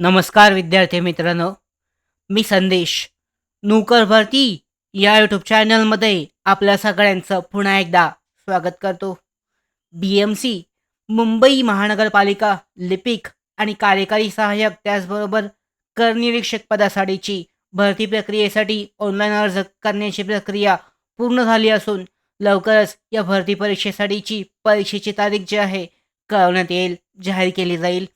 नमस्कार विद्यार्थी मित्रांनो. मी संदेश. नूकर भरती या यूट्यूब चॅनलमध्ये आपल्या सगळ्यांचं पुन्हा एकदा स्वागत करतो. बी एम सी मुंबई महानगरपालिका लिपिक आणि कार्यकारी सहाय्यक त्याचबरोबर करनिरीक्षक पदासाठीची भरती प्रक्रियेसाठी ऑनलाईन अर्ज करण्याची प्रक्रिया पूर्ण झाली असून लवकरच या भरती परीक्षेसाठीची परीक्षेची तारीख जी आहे कळवण्यात येईल जाहीर केली जाईल.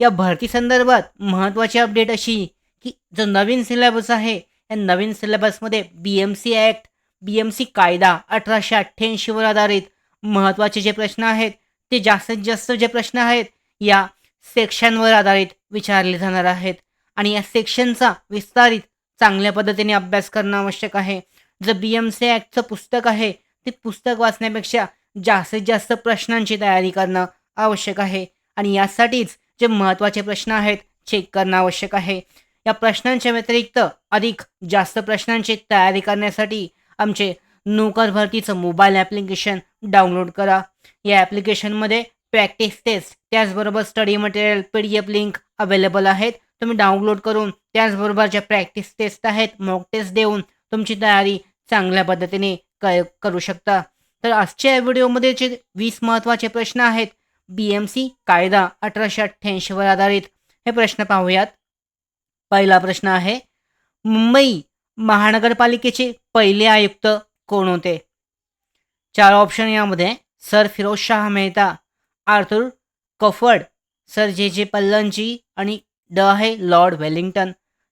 या भरती संदर्भात महत्त्वाची अपडेट अशी की जो नवीन सिलेबस आहे या नवीन सिलेबसमध्ये B M C act B M C कायदा अठराशे अठ्ठ्याऐंशीवर आधारित महत्त्वाचे जे प्रश्न आहेत ते जास्तीत जास्त जे प्रश्न आहेत या सेक्शनवर आधारित विचारले जाणार आहेत. आणि या सेक्शनचा विस्तारित चांगल्या पद्धतीने अभ्यास करणं आवश्यक आहे. जर बी एम सी ॲक्टचं पुस्तक आहे ते पुस्तक वाचण्यापेक्षा जास्तीत जास्त प्रश्नांची तयारी करणं आवश्यक आहे. आणि यासाठीच जे महत्त्वाचे प्रश्न आहेत चेक करणं आवश्यक आहे. या प्रश्नांच्या व्यतिरिक्त अधिक जास्त प्रश्नांची तयारी करण्यासाठी आमचे नोकर भरतीचं मोबाईल ॲप्लिकेशन डाउनलोड करा. या ॲप्लिकेशनमध्ये प्रॅक्टिस टेस्ट त्याचबरोबर study material P D F link available आहेत. तुम्ही डाउनलोड करून त्याचबरोबर ज्या प्रॅक्टिस टेस्ट आहेत मॉक टेस्ट देऊन तुमची तयारी चांगल्या पद्धतीने क करू शकता. तर आजच्या व्हिडिओमध्ये जे वीस महत्त्वाचे प्रश्न आहेत बी एम सी कायदा अठराशे अठ्ठ्याऐंशीवर आधारित. हे प्रश्न पाहूयात. पहिला प्रश्न आहे मुंबई महानगरपालिकेचे पहिले आयुक्त कोण होते? चार ऑप्शन यामध्ये sir Pherozeshah Mehta Arthur Crawford sir J J Pallonji आणि ड आहे लॉर्ड वेलिंग्टन.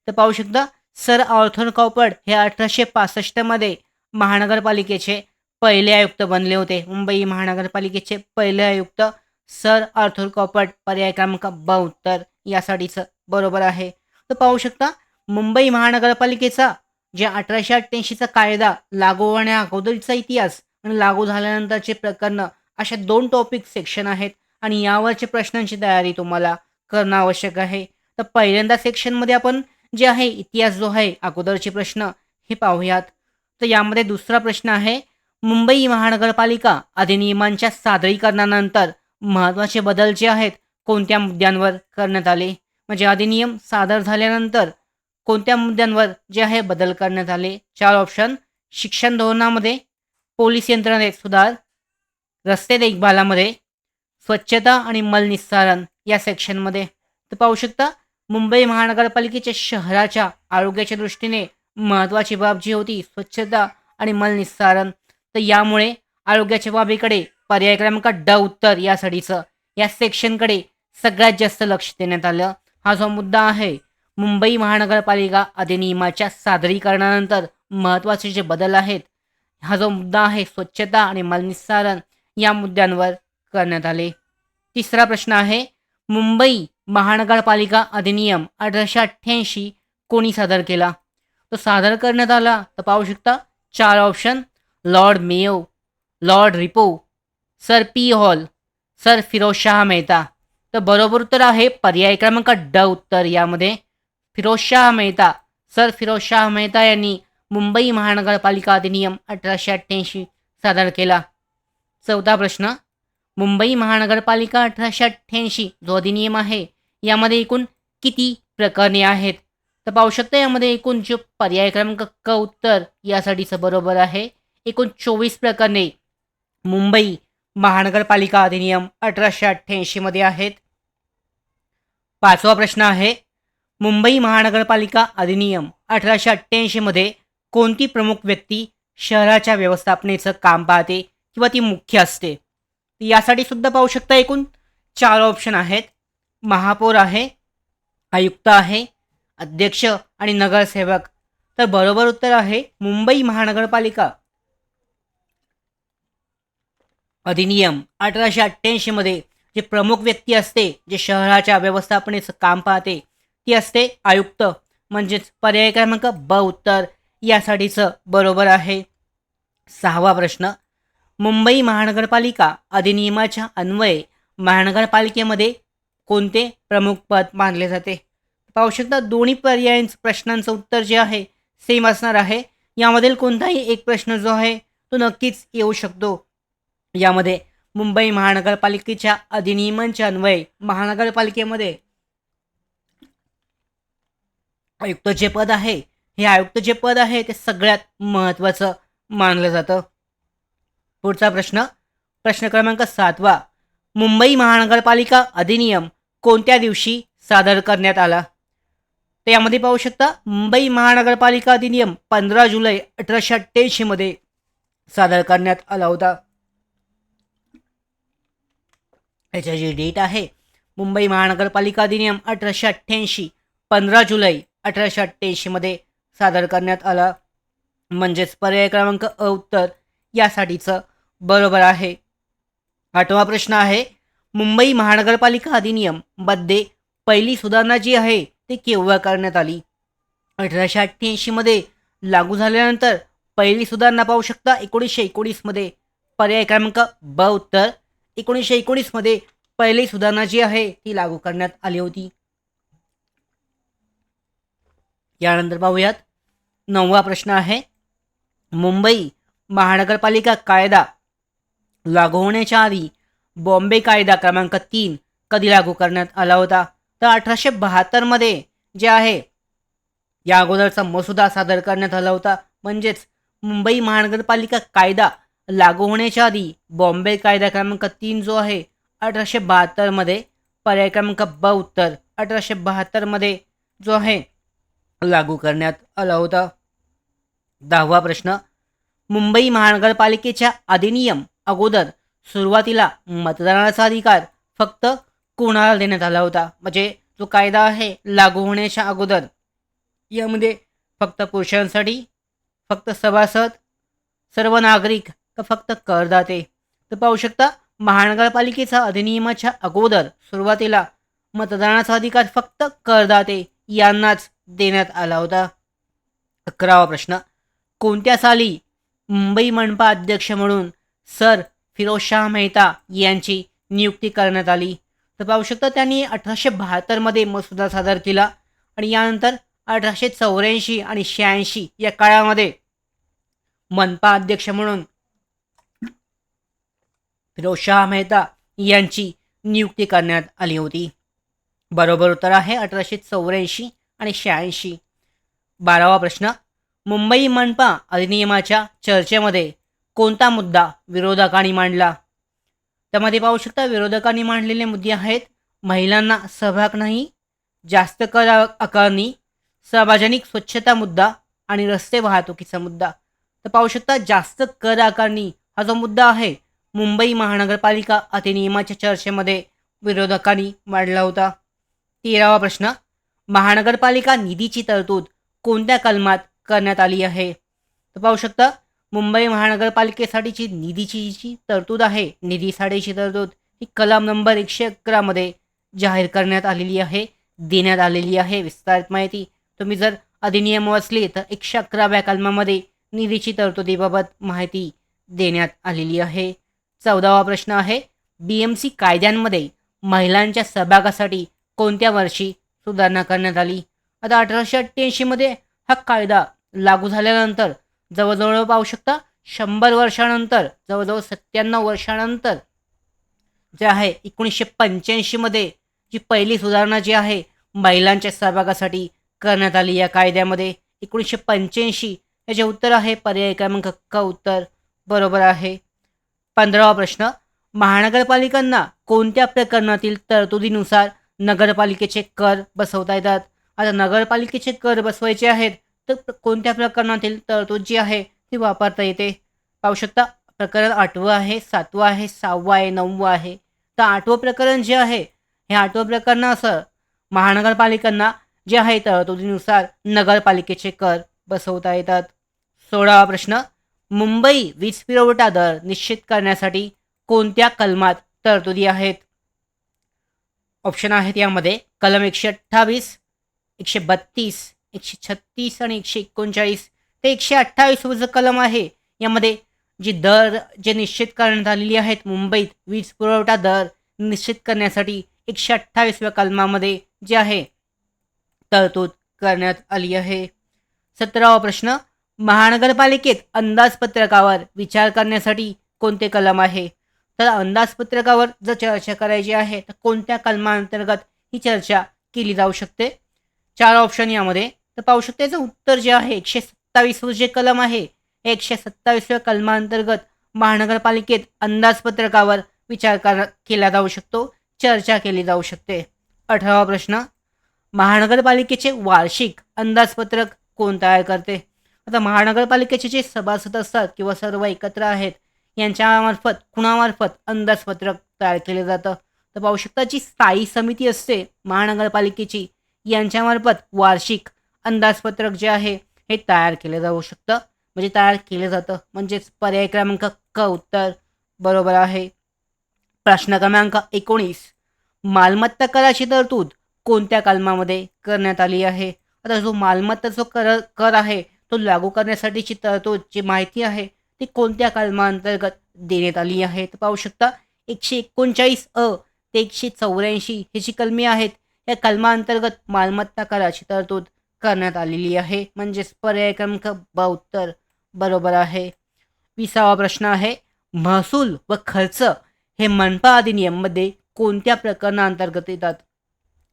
तर पाहू शकता सर आर्थर कॉपर्ड हे अठराशे पासष्टमध्ये महानगरपालिकेचे पहिले आयुक्त बनले होते. मुंबई महानगरपालिकेचे पहिले आयुक्त सर आर्थर कॉपर्ट पर्याय क्रमांक ब यासाठीचं बरोबर आहे. तर पाहू शकता मुंबई महानगरपालिकेचा जे अठराशे अठ्ठ्याऐंशीचा कायदा लागू होण्या अगोदरचा इतिहास आणि लागू झाल्यानंतरचे प्रकरणं अशा दोन टॉपिक सेक्शन आहेत आणि यावरच्या प्रश्नांची तयारी तुम्हाला करणं आवश्यक आहे. तर पहिल्यांदा सेक्शनमध्ये आपण जे आहे इतिहास जो आहे अगोदरचे प्रश्न हे पाहूयात. तर यामध्ये दुसरा प्रश्न आहे मुंबई महानगरपालिका अधिनियमांच्या सादरीकरणानंतर महत्त्वाचे बदल जे आहेत कोणत्या मुद्द्यांवर करण्यात आले? म्हणजे अधिनियम सादर झाल्यानंतर कोणत्या मुद्द्यांवर जे आहे बदल करण्यात आले? चार ऑप्शन शिक्षण धोरणामध्ये पोलीस यंत्रणेत सुधार रस्ते देखभालामध्ये स्वच्छता आणि मलनिस्सारण या सेक्शनमध्ये तर पाहू शकता मुंबई महानगरपालिकेच्या शहराच्या आरोग्याच्या दृष्टीने महत्त्वाची बाब जी होती स्वच्छता आणि मलनिस्सारण तर यामुळे आरोग्याच्या बाबीकडे पर्याय क्रमांक ड उत्तर यासाठीचं या सेक्शनकडे सगळ्यात जास्त लक्ष देण्यात आलं. हा जो मुद्दा आहे मुंबई महानगरपालिका अधिनियमाच्या सादरीकरणानंतर महत्त्वाचे जे बदल आहेत हा जो मुद्दा आहे स्वच्छता आणि मलनिस्सारण या मुद्द्यांवर करण्यात आले. तिसरा प्रश्न आहे मुंबई महानगरपालिका अधिनियम अठराशे अठ्ठ्याऐंशी कोणी सादर केला? तो सादर करण्यात आला तर पाहू शकता चार option Lord Mayo Lord Ripon sir P Hall sir Pherozeshah Mehta. तर बरोबर उत्तर आहे पर्याय क्रमांक ड उत्तर यामध्ये. फिरोजशाह मेहता सर फिरोजशाह मेहता यांनी मुंबई महानगरपालिका अधिनियम अठराशे अठ्ठ्याऐंशी सादर केला. चौथा प्रश्न मुंबई महानगरपालिका अठराशे अठ्ठ्याऐंशी जो अधिनियम आहे यामध्ये एकूण किती प्रकरणे आहेत? तर पाहू शकता यामध्ये एकूण जो पर्याय क्रमांक क उत्तर यासाठीचं बरोबर आहे एकूण चोवीस प्रकरणे. मुंबई महानगरपालिका अधिनियम अठराशे अठ्ठ्याऐंशीमध्ये आहेत. पाचवा प्रश्न आहे मुंबई महानगरपालिका अधिनियम अठराशे अठ्ठ्याऐंशीमध्ये कोणती प्रमुख व्यक्ती शहराच्या व्यवस्थापनेचं काम पाहते किंवा ती मुख्य असते? यासाठी सुद्धा पाहू शकता एकूण चार ऑप्शन आहेत. महापौर आहे आयुक्त आहे अध्यक्ष आणि नगरसेवक. तर बरोबर उत्तर आहे मुंबई महानगरपालिका. अधिनियम अठराशे अठ्ठ्याऐंशीमध्ये जे प्रमुख व्यक्ती असते जे शहराच्या व्यवस्थापनेचं काम पाहते ती असते आयुक्त. म्हणजेच पर्याय क्रमांक ब उत्तर यासाठीचं बरोबर आहे. सहावा प्रश्न. मुंबई महानगरपालिका अधिनियमाच्या अन्वये महानगरपालिकेमध्ये कोणते प्रमुख पद मानले जाते? पाहू शकता दोन्ही पर्यायांचं प्रश्नांचं उत्तर जे आहे सेम असणार आहे. यामधील कोणताही एक प्रश्न जो आहे तो नक्कीच येऊ शकतो. यामध्ये मुंबई महानगरपालिकेच्या अधिनियमांच्या अन्वये महानगरपालिकेमध्ये आयुक्त जे पद आहे हे आयुक्त जे पद आहे ते सगळ्यात महत्त्वाचं मानलं जातं. पुढचा प्रश्न प्रश्न क्रमांक सातवा मुंबई महानगरपालिका अधिनियम कोणत्या दिवशी सादर करण्यात आला? तर यामध्ये पाहू शकता मुंबई महानगरपालिका अधिनियम पंधरा जुलै अठराशे अठ्ठ्याऐंशीमध्ये सादर करण्यात आला होता. याची जी डेट आहे मुंबई महानगरपालिका अधिनियम अठराशे अठ्ठ्याऐंशी पंधरा जुलै अठराशे अठ्ठ्याऐंशीमध्ये सादर करण्यात आला. म्हणजेच पर्याय क्रमांक अ उत्तर यासाठीचं बरोबर आहे. आठवा प्रश्न आहे मुंबई महानगरपालिका अधिनियममध्ये पहिली सुधारणा जी आहे ती केव्हा करण्यात आली? अठराशे अठ्ठ्याऐंशीमध्ये लागू झाल्यानंतर पहिली सुधारणा पाहू शकता एकोणीसशे एकोणीसमध्ये पर्याय क्रमांक ब उत्तर एकोणीसशे एकोणीसमध्ये पहिली सुधारणा जी आहे ती लागू करण्यात आली होती. यानंतर पाहूयात. नववा प्रश्न आहे. मुंबई महानगरपालिका कायदा लागू होण्याच्या आधी बॉम्बे कायदा क्रमांक तीन कधी लागू करण्यात आला होता? तर अठराशे बहात्तरमध्ये जे आहे या अगोदरचा मसुदा सादर करण्यात आला होता. म्हणजेच मुंबई महानगरपालिका कायदा लागू होण्याच्या आधी बॉम्बे कायदा क्रमांक तीन जो आहे अठराशे बहात्तरमध्ये पर्याय क्रमांक ब उत्तर अठराशे बहात्तरमध्ये जो आहे लागू करण्यात आला होता. दहावा प्रश्न. मुंबई महानगरपालिकेच्या अधिनियम अगोदर सुरुवातीला मतदानाचा अधिकार फक्त कोणाला देण्यात आला होता? म्हणजे जो कायदा आहे लागू होण्याच्या अगोदर. यामध्ये फक्त पुरुषांसाठी फक्त सभासद सर्व नागरिक का फक्त करदाते तर पाहू शकता महानगरपालिकेचा अधिनियमाच्या अगोदर सुरुवातीला मतदानाचा अधिकार फक्त करदाते यांनाच देण्यात आला होता. अकरावा प्रश्न. कोणत्या साली मुंबई मनपा अध्यक्ष म्हणून सर फिरोजशाह मेहता यांची नियुक्ती करण्यात आली? तर पाहू शकता त्यांनी अठराशे बहात्तरमध्ये मसुदा सादर केला आणि यानंतर अठराशे चौऱ्याऐंशी आणि शहाऐंशी या काळामध्ये मनपा अध्यक्ष म्हणून फिरोजशाह मेहता यांची नियुक्ती करण्यात आली होती. बरोबर उत्तर आहे अठराशे चौऱ्याऐंशी आणि शहाऐंशी. बारावा प्रश्न मुंबई मनपा अधिनियमाच्या चर्चेमध्ये कोणता मुद्दा विरोधकांनी मांडला? त्यामध्ये पाहू शकता विरोधकांनी मांडलेले मुद्दे आहेत महिलांना सहभाग नाही जास्त कर आकारणी सार्वजनिक स्वच्छता मुद्दा आणि रस्ते वाहतुकीचा मुद्दा. तर पाहू शकता जास्त कर आकारणी हा जो मुद्दा आहे मुंबई महानगरपालिका अधिनियमाच्या चर्चेमध्ये विरोधकांनी मांडला होता. तेरावा प्रश्न महानगरपालिका निधीची तरतूद कोणत्या कलमात करण्यात आली आहे? तर पाहू शकता मुंबई महानगरपालिकेसाठीची निधीची जी तरतूद आहे. निधीसाठीची तरतूद ही कलम नंबर एकशे अकरामध्ये जाहीर करण्यात आलेली आहे देण्यात आलेली आहे. विस्तारित माहिती तुम्ही जर अधिनियम असले तर एकशे अकराव्या कलमामध्ये निधीची तरतुदीबाबत माहिती देण्यात आलेली आहे. चौदावा प्रश्न आहे. बी एम सी कायद्यांमध्ये महिलांच्या सहभागासाठी कोणत्या वर्षी सुधारणा करण्यात आली? आता अठराशे अठ्ठ्याऐंशीमध्ये हा कायदा लागू झाल्यानंतर जवळजवळ पाहू शकता शंभर वर्षानंतर जवळजवळ सत्त्याण्णव वर्षानंतर जे आहे एकोणीसशे पंच्याऐंशीमध्ये जी पहिली सुधारणा जी आहे महिलांच्या सहभागासाठी करण्यात आली या कायद्यामध्ये. एकोणीसशे पंच्याऐंशी याचे उत्तर आहे पर्याय क्रमांक क उत्तर बरोबर आहे. पंधरावा प्रश्न महानगरपालिकांना कोणत्या प्रकरणातील तरतुदीनुसार नगरपालिकेचे कर बसवता येतात? आता नगरपालिकेचे कर बसवायचे आहेत तर कोणत्या प्रकरणातील तरतूद जी आहे ती वापरता येते? पाहू शकता प्रकरण आठवं आहे सातवं आहे सहावं आहे नववं आहे. तर आठवं प्रकरण जे आहे हे आठवं प्रकरण असं महानगरपालिकांना जे आहे तरतुदीनुसार नगरपालिकेचे कर बसवता येतात. सोळावा प्रश्न मुंबई वीज पुरवठा दर निश्चित करण्यासाठी कोणत्या कलमात तरतुदी आहेत? ऑप्शन आहेत यामध्ये कलम एकशे अठ्ठावीस एकशे बत्तीस एकशे छत्तीस आणि एकशे एकोणचाळीस. ते एकशे अठ्ठावीस जो कलम आहे. यामध्ये जी दर जे निश्चित करण्यात आलेली आहेत मुंबईत वीज पुरवठा दर निश्चित करण्यासाठी एकशे अठ्ठावीसव्या कलमामध्ये जे आहे तरतूद करण्यात आली आहे. सतरावा प्रश्न महानगरपालिकेत अंदाजपत्रकावर विचार करण्यासाठी कोणते कलम आहे? तर अंदाजपत्रकावर जर चर्चा करायची आहे तर कोणत्या कलमांतर्गत ही चर्चा केली जाऊ शकते? चार ऑप्शन यामध्ये. तर पाहू शकता याचं उत्तर जे आहे एकशे सत्तावीसवं जे कलम आहे एकशे सत्तावीसव्या कलमांतर्गत महानगरपालिकेत अंदाजपत्रकावर विचार कर केला जाऊ शकतो चर्चा केली जाऊ शकते. अठरावा प्रश्न. महानगरपालिकेचे वार्षिक अंदाजपत्रक कोण तयार करते? आता महानगरपालिकेचे जे सभासद असतात किंवा सर्व एकत्र आहेत यांच्यामार्फत कुणामार्फत अंदाजपत्रक तयार केलं जातं? तर पाहू शकता जी स्थायी समिती असते महानगरपालिकेची यांच्यामार्फत वार्षिक अंदाजपत्रक जे आहे हे तयार केलं जाऊ शकतं. म्हणजे तयार केलं जातं. म्हणजेच पर्याय क्रमांक क उत्तर बरोबर आहे. प्रश्न क्रमांक एकोणीस. मालमत्ता कराची तरतूद कोणत्या कलमामध्ये करण्यात आली आहे? आता जो मालमत्ता जो कर कर आहे तो लागू करण्यासाठीची तरतूद जी माहिती आहे ती कोणत्या कलमांतर्गत देण्यात आली आहे? तर पाहू शकता एकशे एकोणचाळीस अ ते एकशे चौऱ्याऐंशी ही जी कलमे आहेत या कलमांतर्गत मालमत्ता कराची तरतूद करण्यात आलेली आहे. म्हणजेच पर्याय क्रमांक ब उत्तर बरोबर आहे. विसावा प्रश्न आहे महसूल व खर्च हे मनपा अधिनियममध्ये कोणत्या प्रकरणाअंतर्गत येतात?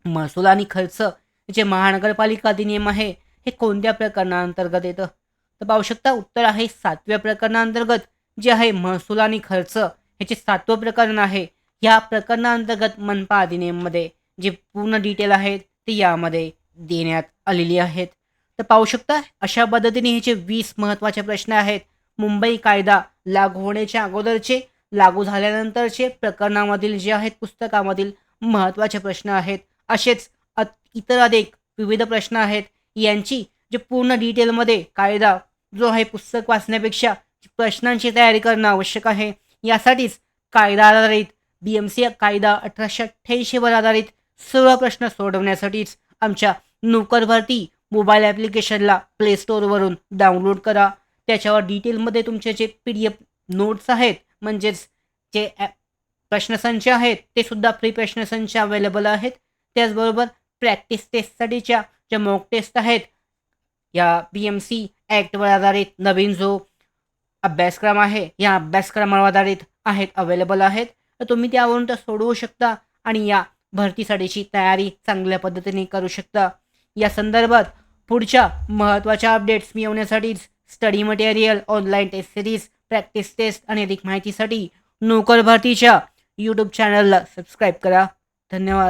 महसूल आणि खर्च जे महानगरपालिका अधिनियम आहे हे कोणत्या प्रकरणाअंतर्गत येतं? तर पाहू शकता उत्तर आहे सातव्या प्रकरणाअंतर्गत जे आहे महसूल आणि खर्च ह्याचे सातवं प्रकरण आहे. या प्रकरणाअंतर्गत मनपा अधिनियममध्ये जे पूर्ण डिटेल आहेत ते यामध्ये देण्यात आलेली आहेत. तर पाहू शकता अशा पद्धतीने हे जे वीस महत्त्वाचे प्रश्न आहेत मुंबई कायदा लागू होण्याच्या अगोदरचे लागू झाल्यानंतरचे प्रकरणामधील जे आहेत पुस्तकामधील महत्त्वाचे प्रश्न आहेत असेच अ- इतर अधिक विविध प्रश्न आहेत. यांची जे पूर्ण डिटेलमध्ये कायदा जो आहे पुस्तक वाचण्यापेक्षा प्रश्नांची तयारी करणं आवश्यक आहे. यासाठीच कायदा आधारित बी एम सी कायदा अठराशे अठ्ठ्याऐंशीवर आधारित सर्व प्रश्न सोडवण्यासाठीच आमच्या नोकर भरती मोबाईल ॲप्लिकेशनला प्ले स्टोअरवरून डाउनलोड करा. त्याच्यावर डिटेलमध्ये तुमचे J P D F notes आहेत म्हणजेच जे प्रश्नसंच आहेत ते सुद्धा फ्री प्रश्नसंच अवेलेबल आहेत. त्याचबरोबर प्रॅक्टिस टेस्टसाठीच्या च्या मॉक टेस्ट आहेत. या बी एम सी ॲक्टवर आधारित नवीन जो अभ्यासक्रम आहे या अभ्यासक्रमावर आधारित आहेत अवेलेबल आहेत. तर तुम्ही त्यावरून तर सोडवू शकता आणि या भरतीसाठीची तयारी चांगल्या पद्धतीने करू शकता. या संदर्भात पुढच्या महत्त्वाच्या updates मिळवण्यासाठीच study material online test series practice test आणि अधिक माहितीसाठी नोकर भरतीच्या यूट्यूब चॅनलला सबस्क्राईब करा. धन्यवाद.